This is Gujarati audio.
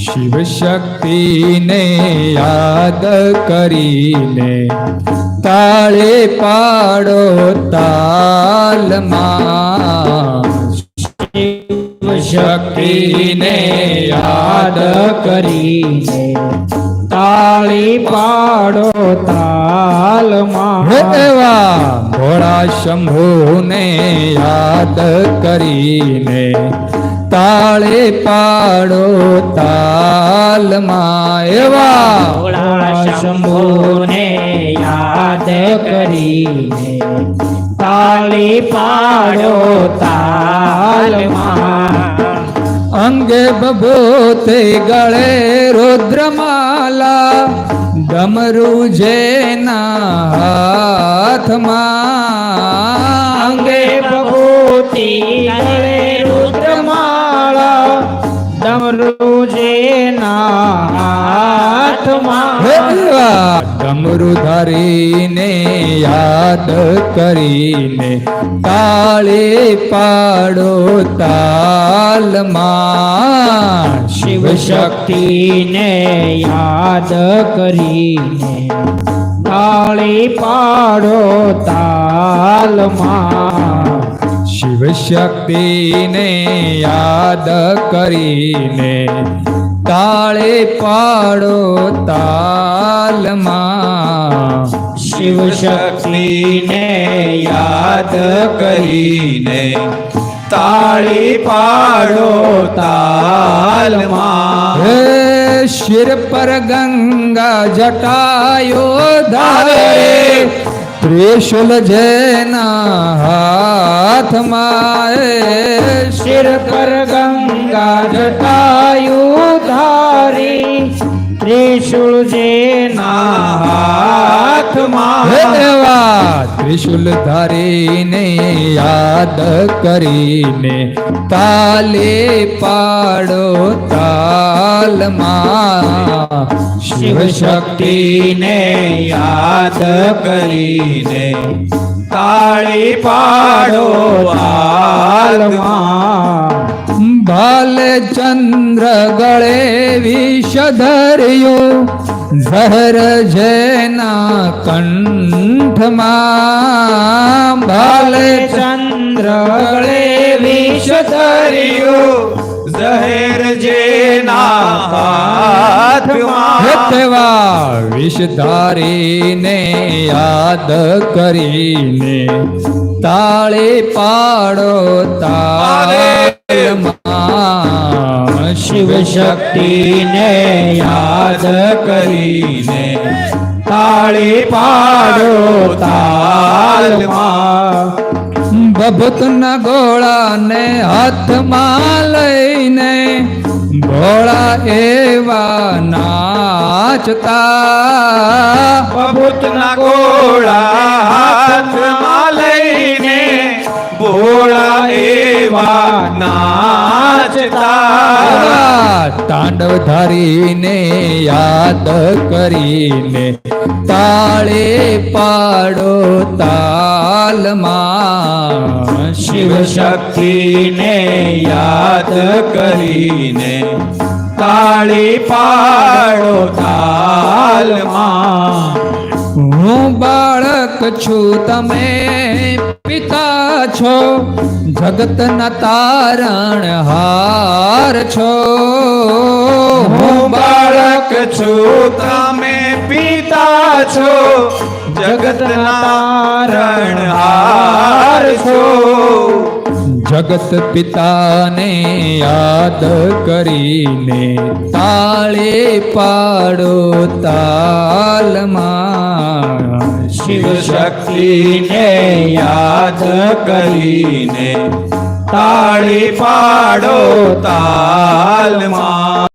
શિવ શક્તિને યાદ કરીને તાળે પાડો તાલમાં. શિવ શક્તિને યાદ કરીને તાળી પાડો તાલમાં. એવા ભોળા શંભુને યાદ કરીને તાળે પાડો તાલમાં માયવા શંભુને યાદ કરીને તાળી પાડો તાલમાં. અંગે બબોતે ગળે રુદ્રમાલા ડમરું જેના હાથમાં ડમરુ જેના હાથમાં ડમરું ધરીને યાદ કરીને તાળે પાડો તાલમાં. શિવ શક્તિને યાદ કરીને તાળી પાડો તાલમાં. શક્તિને યાદ કરીને તાળે પાડો તાલમાં. શિવ શક્તિને યાદ કરીને તાળી પાડો તાલમાં. હે શિર પર ગંગા જટાયો ધારે ત્રિશુલ જેના હાથમાં શિર પર ગંગા જટાયુ ધારી. ત્રિશુળ જેના હાથમાં ત્રિશુલ ધારીને યાદ કરીને તાલે પાડો તાલમાં. શિવ શક્તિને યાદ કરીને તાળી પાડો તાલમાં. ભાલે ચંદ્ર ગળે ધર્યો ઝહર જેના કંઠમાં ભાલે ચંદ્ર ગળે વિષ ધર્યો ઝહેર જેના હાથમાં તેવા વિષ યાદ કરીને તાળે પાડો તાલમાં શિવ શક્તિને યાદ કરીને તાળી પાડો તાલમાં. બબતના ગોળાને હાથમાં લઈને ભોળા એવા નાચતા. બબૂતના ગોળા હાથમાં લઈને ભોળા એવા તાંડવ ધારીને યાદ કરીને તાળે પાડો તાલમાં. શિવ શક્તિને યાદ કરીને તાળી પાડો તાલમાં. છું તમે પિતા છો જગતના તારણ હાર છો. હું બાળક છું તમે પિતા છો જગતના તારણહાર છો. જગત પિતાને યાદ કરીને તાળે પાડો તાલમાં. શિવ શક્તિને યાદ કરીને તાળી પાડો તાલમાં.